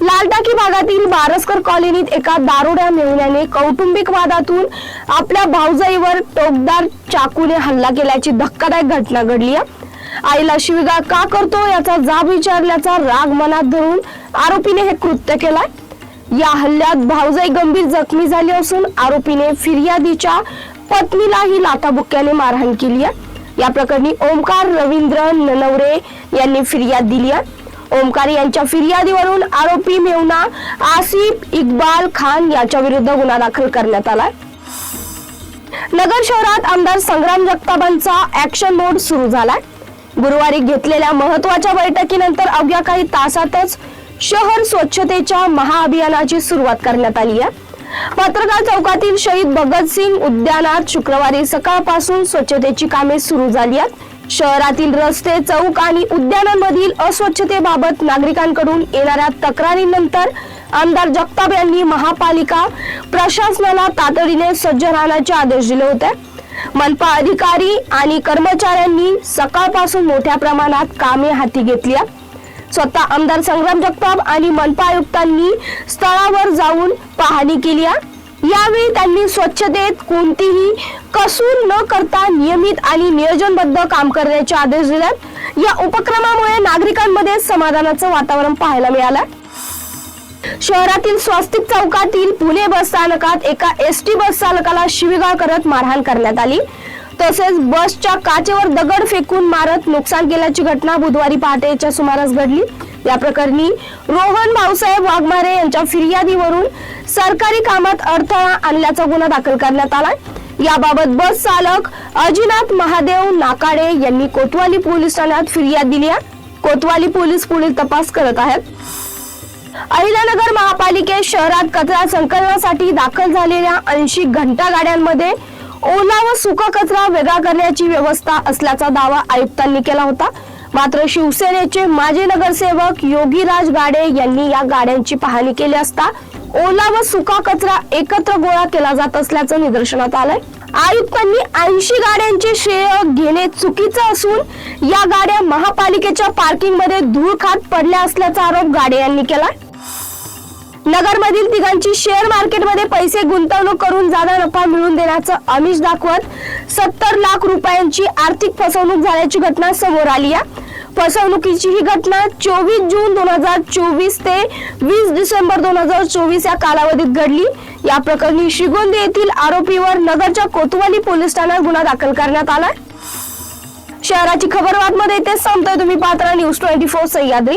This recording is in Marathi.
लालटाकी भागातील बारसकर कॉलनीत एका दारुड्या मिळवल्याने कौटुंबिक वादातून आपल्या भाऊजाईवर टोकदार चाकूने हल्ला केल्याची धक्कादायक घटना घडली आहे. आईला शिवीगाळ का करतो याचा जाब विचारल्याचा राग मनात धरून आरोपीने हे कृत्य केलाय. या हल्ल्यात भाऊजाई गंभीर जखमी झाली असून आरोपीने फिर्यादीच्या पत्नीलाही लाथाबुक्क्याने मारहाण केली आहे. या प्रकरणी ओमकार रवींद्र ननवरे यांनी फिर्याद दिली आहे. ओमकार यांच्या फिर्यादीवरून आरोपी मेवना आसिफ इक्बाल खान याच्या विरुद्ध गुन्हा दाखल करण्यात आलाय. नगर शहरात आमदार संग्राम जगतापांचा ऍक्शन मोड सुरू झालाय. गुरुवारी घेतलेल्या महत्त्वाच्या बैठकीनंतर अवघ्या काही तासातच शहर स्वच्छतेच्या महाअभियानाची सुरुवात करण्यात आली आहे. पत्रकार चौकातील शहीद भगतसिंग उद्यानात शुक्रवारी सकाळपासून स्वच्छतेची कामे सुरू झाली आहेत. शहरातील रस्ते चौक आणि उद्यानांमधील अस्वच्छतेबाबत नागरिकांकडून येणाऱ्या तक्रारीनंतर आमदार जगताप यांनी महापालिका प्रशासनाला तातडीने सज्ज राहण्याचे आदेश दिले होते मनपा अधिकारी आणि कर्मचाऱ्यांनी सकाळपासून मोठ्या प्रमाणात कामे हाती घेतली स्वतः आमदार संग्राम जगताप आणि मनपा आयुक्तांनी स्थळावर जाऊन पाहणी केली आहे. यावेळी त्यांनी स्वच्छतेत कोणतीही कसूर न करता नियमित आणि नियोजनबद्ध काम करण्याचे आदेश दिलेत या उपक्रमामुळे नागरिकांमध्ये समाधानाचं वातावरण पाहायला मिळालं. शहरातील स्वस्तिक चौकातील पुणे बस स्थानकात एका एस टी बस चालकाला शिवीगाळ करत मारहाण करण्यात आली. तसेच बसच्या काचेवर दगड फेकून मारत नुकसान केल्याची घटना बुधवारी पहाटेच्या सुमारास घडली. या प्रकरणी रोहन भाऊसाहेब वाघमारे यांच्या फिर्यादीवरून सरकारी कामात अडथळा आणल्याचा गुन्हा दाखल करण्यात आला. याबाबत बस चालक अजिनाथ महादेव नाकाडे यांनी कोतवाली पोलीस ठाण्यात फिर्याद दिली आहे. कोतवाली पोलीस पुढील तपास करत आहेत. अहिल्यानगर महापालिकेत शहरात कचरा संकलनासाठी दाखल झालेल्या ऐंशी घंटा गाड्यांमध्ये ओला व सुका कचरा वेगळा करण्याची व्यवस्था असल्याचा दावा आयुक्तांनी केला होता. मात्र शिवसेनेचे माजी नगरसेवक योगीराज गाडे यांनी या गाड्यांची पाहणी केली असता ओला व सुका कचरा एकत्र गोळा केला जात असल्याचं निदर्शनात आलंय. आयुक्तांनी ऐंशी गाड्यांचे श्रेय घेणे चुकीचं असून या गाड्या महापालिकेच्या पार्किंगमध्ये धूळ खात पडल्या असल्याचा आरोप गाडे यांनी केलाय. नगरमधील तिघांची शेअर मार्केटमध्ये पैसे गुंतवणूक करून जादा नफा मिळवून देण्याचं आमिष दाखवत सत्तर लाख रुपयांची आर्थिक फसवणूक झाल्याची घटना समोर आली आहे. फसवणुकीची ही घटना चोवीस जून दोन हजार चोवीस ते वीस डिसेंबर दोन हजार चोवीस या कालावधीत घडली. या प्रकरणी श्रीगोंदे येथील आरोपीवर नगरच्या कोतवाली पोलीस ठाण्यात गुन्हा दाखल करण्यात आलाय. शहराची खबरमध्ये इथेच संपतोय. तुम्ही पात्र न्यूज ट्वेंटी फोर सह्याद्री.